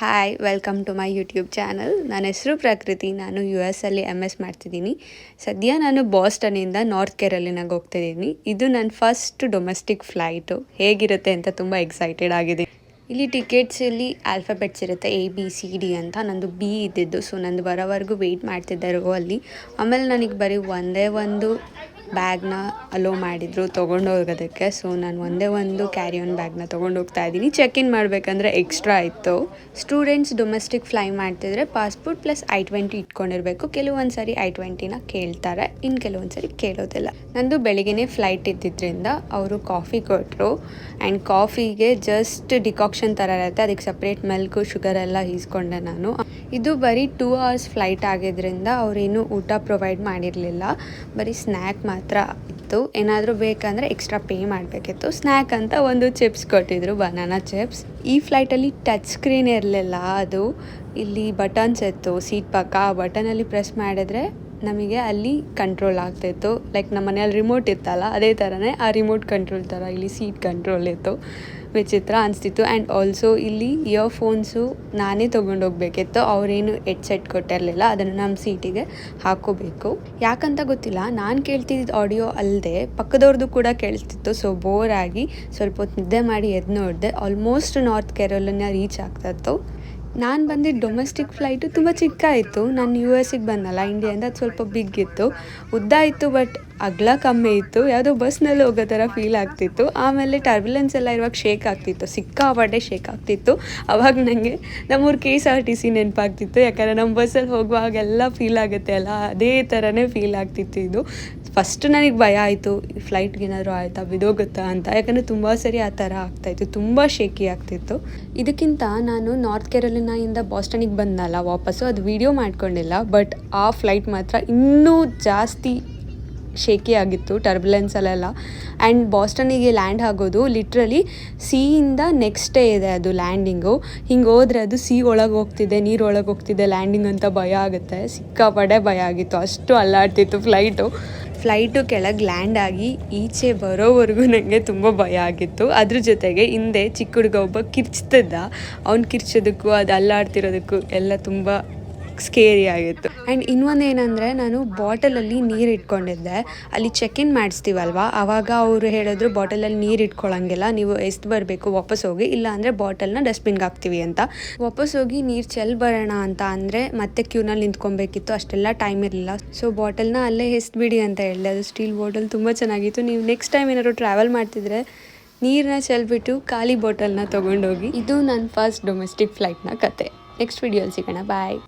Hi welcome to my YouTube channel ನನ್ನ ಹೆಸರು ಪ್ರಕೃತಿ. ನಾನು ಯು ಎಸ್ ಅಲ್ಲಿ ಎಂ ಎಸ್ ಮಾಡ್ತಿದ್ದೀನಿ. ಸದ್ಯ ನಾನು ಬಾಸ್ಟನಿಂದ ನಾರ್ತ್ ಕೇರಳಿನಾಗ ಹೋಗ್ತಿದ್ದೀನಿ ಇದು ನನ್ನ ಫಸ್ಟ್ ಡೊಮೆಸ್ಟಿಕ್ ಫ್ಲೈಟು ಹೇಗಿರುತ್ತೆ ಅಂತ ತುಂಬ ಎಕ್ಸೈಟೆಡ್ ಆಗಿದೆ. ಇಲ್ಲಿ ಟಿಕೆಟ್ಸಲ್ಲಿ ಆಲ್ಫಾಬೆಟ್ಸ್ ಇರುತ್ತೆ ಎ ಬಿ ಸಿ ಡಿ ಅಂತ. ನಂದು ಬಿ ಇದ್ದಿದ್ದು. ಸೊ ನಂದು ಬರೋವರೆಗೂ ವೆಯ್ಟ್ ಮಾಡ್ತಿದ್ದಾರೆ ಅಲ್ಲಿ. ಆಮೇಲೆ ನನಗೆ ಬರೀ ಒಂದೇ ಒಂದು ಬ್ಯಾಗ್ನ ಅಲೋ ಮಾಡಿದರು, ತೊಗೊಂಡು ಹೋಗೋದಕ್ಕೆ. ಸೊ ನಾನು ಒಂದೇ ಒಂದು ಕ್ಯಾರಿ ಆನ್ ಬ್ಯಾಗ್ನ ತೊಗೊಂಡು ಹೋಗ್ತಾ ಇದ್ದೀನಿ. ಚೆಕ್ ಇನ್ ಮಾಡಬೇಕಂದ್ರೆ ಎಕ್ಸ್ಟ್ರಾ ಇತ್ತು. ಸ್ಟೂಡೆಂಟ್ಸ್ ಡೊಮೆಸ್ಟಿಕ್ ಫ್ಲೈ ಮಾಡ್ತಿದ್ರೆ ಪಾಸ್ಪೋರ್ಟ್ ಪ್ಲಸ್ ಐ ಟ್ವೆಂಟಿ ಇಟ್ಕೊಂಡಿರಬೇಕು. ಕೆಲವೊಂದು ಸರಿ ಐ ಟ್ವೆಂಟಿನ ಕೇಳ್ತಾರೆ ಇನ್ನು ಕೆಲವೊಂದು ಸರಿ ಕೇಳೋದಿಲ್ಲ. ನಂದು ಬೆಳಿಗ್ಗೆ ಫ್ಲೈಟ್ ಇದ್ದಿದ್ದರಿಂದ ಅವರು ಕಾಫಿ ಕೊಟ್ಟರು ಆ್ಯಂಡ್ ಕಾಫಿಗೆ ಜಸ್ಟ್ ಡಿಕಾಕ್ಷನ್ ಥರ ಇರುತ್ತೆ. ಅದಕ್ಕೆ ಸಪ್ರೇಟ್ ಮಿಲ್ಕು ಶುಗರ್ ಎಲ್ಲ ಈಸ್ಕೊಂಡೆ ನಾನು. ಇದು ಬರೀ ಟೂ ಅವರ್ಸ್ ಫ್ಲೈಟ್ ಆಗಿದ್ದರಿಂದ ಅವರೇನು ಊಟ ಪ್ರೊವೈಡ್ ಮಾಡಿರಲಿಲ್ಲ. ಬರೀ ಸ್ನ್ಯಾಕ್ ಮಾತ್ರ ಇತ್ತು. ಏನಾದರೂ ಬೇಕಂದರೆ ಎಕ್ಸ್ಟ್ರಾ ಪೇ ಮಾಡಬೇಕಿತ್ತು. ಸ್ನ್ಯಾಕ್ ಅಂತ ಒಂದು ಚಿಪ್ಸ್ ಕೊಟ್ಟಿದ್ರು ಬನಾನಾ ಚಿಪ್ಸ್ ಈ ಫ್ಲೈಟಲ್ಲಿ ಟಚ್ ಸ್ಕ್ರೀನ್ ಇರಲಿಲ್ಲ ಅದು. ಇಲ್ಲಿ ಬಟನ್ಸ್ ಇತ್ತು ಸೀಟ್ ಪಕ್ಕ. ಆ ಬಟನಲ್ಲಿ ಪ್ರೆಸ್ ಮಾಡಿದ್ರೆ ನಮಗೆ ಅಲ್ಲಿ ಕಂಟ್ರೋಲ್ ಆಗ್ತಾಯಿತ್ತು ಲೈಕ್ ನಮ್ಮ ಮನೆಯಲ್ಲಿ ರಿಮೋಟ್ ಇತ್ತಲ್ಲ, ಅದೇ ಥರನೇ ಆ ರಿಮೋಟ್ ಕಂಟ್ರೋಲ್ ಥರ ಇಲ್ಲಿ ಸೀಟ್ ಕಂಟ್ರೋಲ್ ಇತ್ತು. ವಿಚಿತ್ರ ಅನಿಸ್ತಿತ್ತು. ಆ್ಯಂಡ್ ಆಲ್ಸೋ ಇಲ್ಲಿ ಇಯರ್ಫೋನ್ಸು ನಾನೇ ತೊಗೊಂಡು ಹೋಗ್ಬೇಕಿತ್ತು. ಅವರೇನು ಹೆಡ್ಸೆಟ್ ಕೊಟ್ಟಿರಲಿಲ್ಲ. ಅದನ್ನು ನಮ್ಮ ಸೀಟಿಗೆ ಹಾಕೋಬೇಕು. ಯಾಕಂತ ಗೊತ್ತಿಲ್ಲ. ನಾನು ಕೇಳ್ತಿದ್ದ ಆಡಿಯೋ ಅಲ್ಲದೆ ಪಕ್ಕದವ್ರದ್ದು ಕೂಡ ಕೇಳಿಸ್ತಿತ್ತು ಸೊ ಬೋರ್ ಆಗಿ ಸ್ವಲ್ಪ ಹೊತ್ತು ನಿದ್ದೆ ಮಾಡಿ ಎದ್ದು ನೋಡಿದೆ ಆಲ್ಮೋಸ್ಟ್ ನಾರ್ತ್ ಕೇರಳನ್ನ ರೀಚ್ ಆಗ್ತಾಯಿತ್ತು ನಾನು ಬಂದಿದ್ದ ಡೊಮೆಸ್ಟಿಕ್ ಫ್ಲೈಟು ತುಂಬ ಚಿಕ್ಕ ಇತ್ತು ನಾನು ಯು ಎಸ್ಸಿಗೆ ಬಂದಲ್ಲ ಇಂಡಿಯಾಯಿಂದ ಅದು ಸ್ವಲ್ಪ ಬಿಗ್ ಇತ್ತು. ಉದ್ದ ಇತ್ತು ಬಟ್ ಅಗಲ ಕಮ್ಮಿ ಇತ್ತು. ಯಾವುದೋ ಬಸ್ನಲ್ಲಿ ಹೋಗೋ ಥರ ಫೀಲ್ ಆಗ್ತಿತ್ತು. ಆಮೇಲೆ ಟರ್ಬುಲೆನ್ಸ್ ಎಲ್ಲ ಇರುವಾಗ ಶೇಕ್ ಆಗ್ತಿತ್ತು. ಸಿಕ್ಕಾಪಟ್ಟೆ ಶೇಕ್ ಆಗ್ತಿತ್ತು. ಅವಾಗ ನನಗೆ ನಮ್ಮೂರು K S R T C ನೆನಪಾಗ್ತಿತ್ತು. ಯಾಕಂದರೆ ನಮ್ಮ ಬಸ್ಸಲ್ಲಿ ಹೋಗುವಾಗೆಲ್ಲ ಫೀಲ್ ಆಗುತ್ತೆ ಅಲ್ಲ? ಅದೇ ಥರನೇ ಫೀಲ್ ಆಗ್ತಿತ್ತು ಇದು. ಫಸ್ಟ್ ನನಗೆ ಭಯ ಆಯಿತು ಫ್ಲೈಟ್ಗೆ ಏನಾದರೂ ಆಯಿತಾ ಬಿದೋಗುತ್ತಾ ಅಂತ. ಯಾಕಂದರೆ ತುಂಬ ಸರಿ ಆ ಥರ ಆಗ್ತಾಯಿತ್ತು ತುಂಬ ಶೇಕಿ ಆಗ್ತಿತ್ತು. ಇದಕ್ಕಿಂತ ನಾನು ನಾರ್ತ್ ಕೇರಳಿನಿಂದ ಬಾಸ್ಟನಿಗೆ ಬಂದಲ್ಲ ವಾಪಸ್ಸು, ಅದು ವಿಡಿಯೋ ಮಾಡ್ಕೊಂಡಿಲ್ಲ ಬಟ್ ಆ ಫ್ಲೈಟ್ ಮಾತ್ರ ಇನ್ನೂ ಜಾಸ್ತಿ ಶೇಕಿ ಆಗಿತ್ತು ಟರ್ಬುಲೆನ್ಸಲ್ಲೆಲ್ಲ ಆ್ಯಂಡ್ ಬಾಸ್ಟನಿಗೆ ಲ್ಯಾಂಡ್ ಆಗೋದು ಲಿಟ್ರಲಿ ಸಿಯಿಂದ ನೆಕ್ಸ್ಟ್ ಡೇ ಇದೆ ಅದು ಲ್ಯಾಂಡಿಂಗು ಹಿಂಗೆ ಹೋದರೆ ಅದು ಸಿ ಒಳಗೆ ಹೋಗ್ತಿದೆ, ನೀರು ಒಳಗೆ ಹೋಗ್ತಿದೆ ಲ್ಯಾಂಡಿಂಗ್ ಅಂತ ಭಯ ಆಗುತ್ತೆ. ಸಿಕ್ಕಾಪಡೆ ಭಯ ಆಗಿತ್ತು, ಅಷ್ಟು ಅಲ್ಲಾಡ್ತಿತ್ತು ಫ್ಲೈಟು ಫ್ಲೈಟು ಕೆಳಗೆ ಲ್ಯಾಂಡ್ ಆಗಿ ಈಚೆ ಬರೋವರೆಗೂ ನನಗೆ ತುಂಬ ಭಯ ಆಗಿತ್ತು. ಅದ್ರ ಜೊತೆಗೆ ಹಿಂದೆ ಚಿಕ್ಕ ಹುಡುಗ ಒಬ್ಬ ಕಿರ್ಚ್ತಿದ್ದ. ಅವ್ನು ಕಿರ್ಚೋದಕ್ಕೂ, ಅದು ಅಲ್ಲಾಡ್ತಿರೋದಕ್ಕೂ ಎಲ್ಲ ತುಂಬ ಸ್ಕೇರಿ ಆಗಿತ್ತು. ಆ್ಯಂಡ್ ಇನ್ನೊಂದು ಏನಂದರೆ ನಾನು ಬಾಟಲಲ್ಲಿ ನೀರು ಇಟ್ಕೊಂಡಿದ್ದೆ. ಅಲ್ಲಿ ಚೆಕ್ ಇನ್ ಮಾಡಿಸ್ತೀವಲ್ವ? ಆವಾಗ ಅವರು ಹೇಳಿದ್ರು ಬಾಟಲಲ್ಲಿ ನೀರು ಇಟ್ಕೊಳ್ಳೋಂಗಿಲ್ಲ ನೀವು ಎಷ್ಟು ಬರಬೇಕು ವಾಪಸ್ ಹೋಗಿ ಇಲ್ಲ ಅಂದರೆ ಬಾಟಲ್ನ ಡಸ್ಟ್ಬಿನ್ಗೆ ಹಾಕ್ತೀವಿ ಅಂತ. ವಾಪಸ್ ಹೋಗಿ ನೀರು ಚೆಲ್ ಬರೋಣ ಅಂತ ಅಂದರೆ ಮತ್ತೆ ಕ್ಯೂನಲ್ಲಿ ನಿಂತ್ಕೊಬೇಕಿತ್ತು, ಅಷ್ಟೆಲ್ಲ ಟೈಮ್ ಇರಲಿಲ್ಲ. ಸೊ ಬಾಟಲ್ನ ಅಲ್ಲೇ ಬಿಡಿ ಅಂತ ಹೇಳಿದೆ. ಅದು ಸ್ಟೀಲ್ ಬಾಟಲ್ ತುಂಬ ಚೆನ್ನಾಗಿತ್ತು. ನೀವು ನೆಕ್ಸ್ಟ್ ಟೈಮ್ ಏನಾದ್ರು ಟ್ರಾವೆಲ್ ಮಾಡ್ತಿದ್ರೆ ನೀರನ್ನ ಚೆಲ್ಬಿಟ್ಟು ಖಾಲಿ ಬಾಟಲ್ನ ತೊಗೊಂಡೋಗಿ. ಇದು ನನ್ನ ಫಸ್ಟ್ ಡೊಮೆಸ್ಟಿಕ್ ಫ್ಲೈಟ್ನ ಕತೆ. ನೆಕ್ಸ್ಟ್ ವಿಡಿಯೋಲಿ ಸಿಗೋಣ. ಬಾಯ್